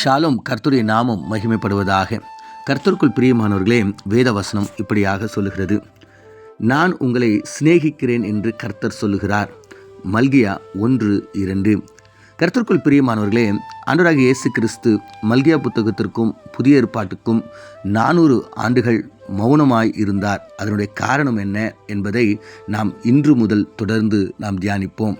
ஷாலும் கர்த்தருடைய நாமம் மகிமைப்படுவதாக. கர்த்தருக்குள் பிரியமானவர்களே வேத வசனம் இப்படியாக சொல்லுகிறது. நான் உங்களை சிநேகிக்கிறேன் என்று கர்த்தர் சொல்லுகிறார். மல்கியா ஒன்று இரண்டு. கர்த்தருக்குள் பிரியமானவர்களே ஆண்டவராக இயேசு கிறிஸ்து மல்கியா புத்தகத்திற்கும் புதிய ஏற்பாட்டுக்கும் நானூறு ஆண்டுகள் மௌனமாய் இருந்தார். அதனுடைய காரணம் என்ன என்பதை நாம் இன்று முதல் தொடர்ந்து நாம் தியானிப்போம்.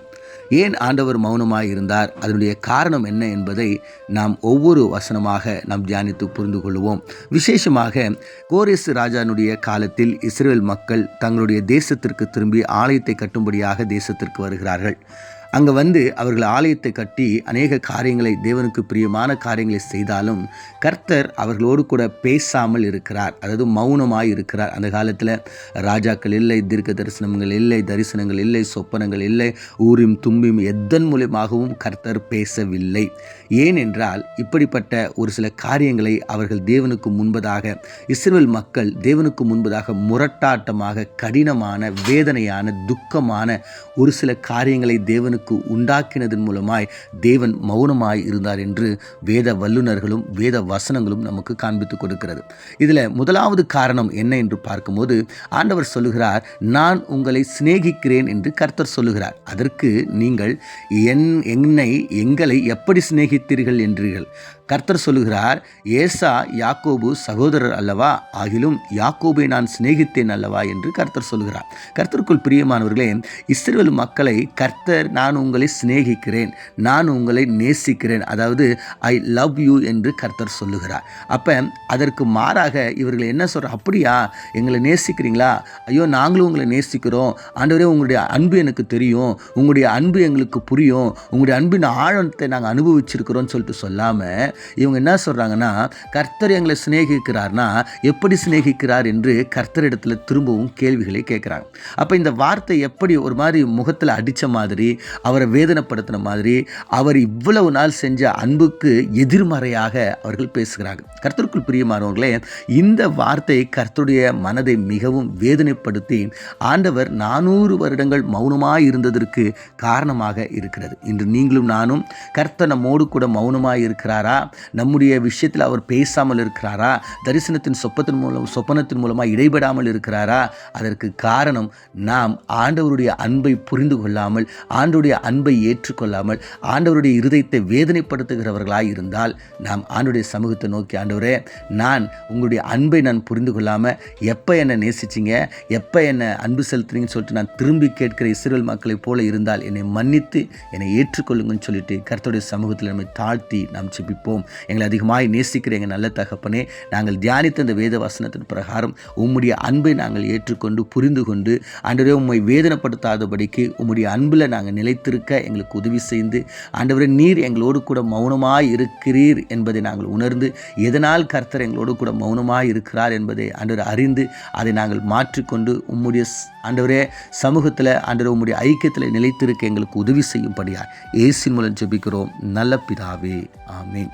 ஏன் ஆண்டவர் மௌனமாக இருந்தார்? அதனுடைய காரணம் என்ன என்பதை நாம் ஒவ்வொரு வசனமாக நாம் தியானித்து புரிந்து கொள்வோம். விசேஷமாக கோரேசு ராஜானுடைய காலத்தில் இஸ்ரேல் மக்கள் தங்களுடைய தேசத்திற்கு திரும்பி ஆலயத்தை கட்டும்படியாக தேசத்திற்கு வருகிறார்கள். அங்கே வந்து அவர்கள் ஆலயத்தை கட்டி அநேக காரியங்களை தேவனுக்கு பிரியமான காரியங்களை செய்தாலும் கர்த்தர் அவர்களோடு கூட பேசாமல் இருக்கிறார். அதாவது மௌனமாக இருக்கிறார். அந்த காலத்தில் ராஜாக்கள் இல்லை தீர்க்க தரிசனங்கள் இல்லை தரிசனங்கள் இல்லை சொப்பனங்கள் இல்லை ஊரும் தும்பியும் எதன் மூலியமாகவும் கர்த்தர் பேசவில்லை. ஏனென்றால் இப்படிப்பட்ட ஒரு சில காரியங்களை அவர்கள் தேவனுக்கு முன்பதாக இஸ்ரேல் மக்கள் தேவனுக்கு முன்பதாக முரட்டாட்டமாக கடினமான வேதனையான துக்கமான ஒரு சில காரியங்களை தேவனுக்கு உண்டாக்கினதன் மூலமாய் தேவன் மௌனமாய் இருந்தார் என்று வேத வல்லுநர்களும் வேத வசனங்களும் நமக்கு காண்பித்து கொடுக்கிறது. இதில் முதலாவது காரணம் என்ன என்று பார்க்கும்போது ஆண்டவர் சொல்லுகிறார் நான் உங்களை சிநேகிக்கிறேன் என்று கர்த்தர் சொல்லுகிறார். அதற்கு நீங்கள் என் என்னை எங்களை எப்படி சிநேகித்தீர்கள் என்றீர்கள். கர்த்தர் சொல்லுகிறார் ஏசா யாக்கோபு சகோதரர் அல்லவா? ஆகிலும் யாக்கோபை நான் சிநேகித்தேன் அல்லவா? என்று கர்த்தர் சொல்லுகிறார். கர்த்தருக்குள் பிரியமானவர்களே இஸ்ரேல் மக்களை கர்த்தர் நான் உங்களை சிநேகிக்கிறேன் நான் உங்களை நேசிக்கிறேன் அதாவது ஐ லவ் யூ என்று கர்த்தர் சொல்லுகிறார். அப்போ அதற்கு மாறாக இவர்கள் என்ன சொல்கிற அப்படியா? எங்களை நேசிக்கிறீங்களா? ஐயோ நாங்களும் உங்களை நேசிக்கிறோம். ஆண்டவரே உங்களுடைய அன்பு எனக்கு தெரியும். உங்களுடைய அன்பு எங்களுக்கு புரியும். உங்களுடைய அன்பின் ஆழத்தை நாங்கள் அனுபவிச்சிருக்கிறோம்னு சொல்லிட்டு சொல்லாமல் இவங்க என்ன சொல்கிறாங்கன்னா கர்த்தர் எங்களை சிநேகிக்கிறார்னா எப்படி சிநேகிக்கிறார்? என்று கர்த்தரிடத்தில் திரும்பவும் கேள்விகளை கேட்குறாங்க. அப்போ இந்த வார்த்தை எப்படி ஒரு மாதிரி முகத்தில் அடித்த மாதிரி அவரை வேதனைப்படுத்தின மாதிரி அவர் இவ்வளவு நாள் செஞ்ச அன்புக்கு எதிர்மறையாக அவர்கள் பேசுகிறாங்க. கர்த்தருக்குள் பிரியமானவர்களே இந்த வார்த்தை கர்த்தருடைய மனதை மிகவும் வேதனைப்படுத்தி ஆண்டவர் நானூறு வருடங்கள் மௌனமாக இருந்ததற்கு காரணமாக இருக்கிறது. இன்று நீங்களும் நானும் கர்த்தர் நம்மோடு கூட மௌனமாக இருக்கிறாரா? நம்முடைய விஷயத்தில் அவர் பேசாமல் இருக்கிறாரா? தரிசனத்தின் சொப்பத்தின் மூலம் சொப்பனத்தின் மூலமாக இடைபடாமல் இருக்கிறாரா? அதற்கு காரணம் நாம் ஆண்டவருடைய அன்பை புரிந்து கொள்ளாமல் ஆண்டவருடைய அன்பை ஏற்றுக்கொள்ளாமல் ஆண்டவருடைய இருதயத்தை வேதனைப்படுத்துகிறவர்களாக இருந்தால் நாம் ஆண்டுடைய சமூகத்தை நோக்கி ஆண்டவரே நான் உங்களுடைய அன்பை நான் புரிந்து கொள்ளாமல் எப்போ என்னை நேசிச்சிங்க? எப்போ என்னை அன்பு செலுத்துறீங்கன்னு சொல்லிட்டு நான் திரும்பி கேட்கிற இஸ்ரேல் மக்களைப் போல இருந்தால் என்னை மன்னித்து என்னை ஏற்றுக்கொள்ளுங்கன்னு சொல்லிட்டு கருத்துடைய சமூகத்தில் நம்மை தாழ்த்தி நாம் செபிப்போம் எங்களை அதிகமாக நேசிக்கிற எங்கள் நல்ல தகப்பனே நாங்கள் தியானித்த இந்த வேத வசனத்தின் பிரகாரம் உம்முடைய அன்பை நாங்கள் ஏற்றுக்கொண்டு புரிந்து கொண்டு ஆண்டவரே உம்மை வேதனைப்படுத்தாதபடிக்கு உம்முடைய அன்பில் நாங்கள் நிலைத்திருக்க எங்களுக்கு உதவி செய்து ஆண்டவரே நீர் எங்களோடு கூட மௌனமாக இருக்கிறீர் என்பதை நாங்கள் உணர்ந்து எதனால் கர்த்தர் எங்களோடு கூட மௌனமாக இருக்கிறார் என்பதை ஆண்டவர் அறிந்து அதை நாங்கள் மாற்றிக்கொண்டு உம்முடைய ஆண்டவரே சமூகத்தில் ஆண்டவர் உம்முடைய ஐக்கியத்தில் நிலைத்திருக்க எங்களுக்கு உதவி செய்யும்படியார் ஏசின் மூலம் ஜெபிக்கிறோம். நல்ல பிதாவே ஆமீன்.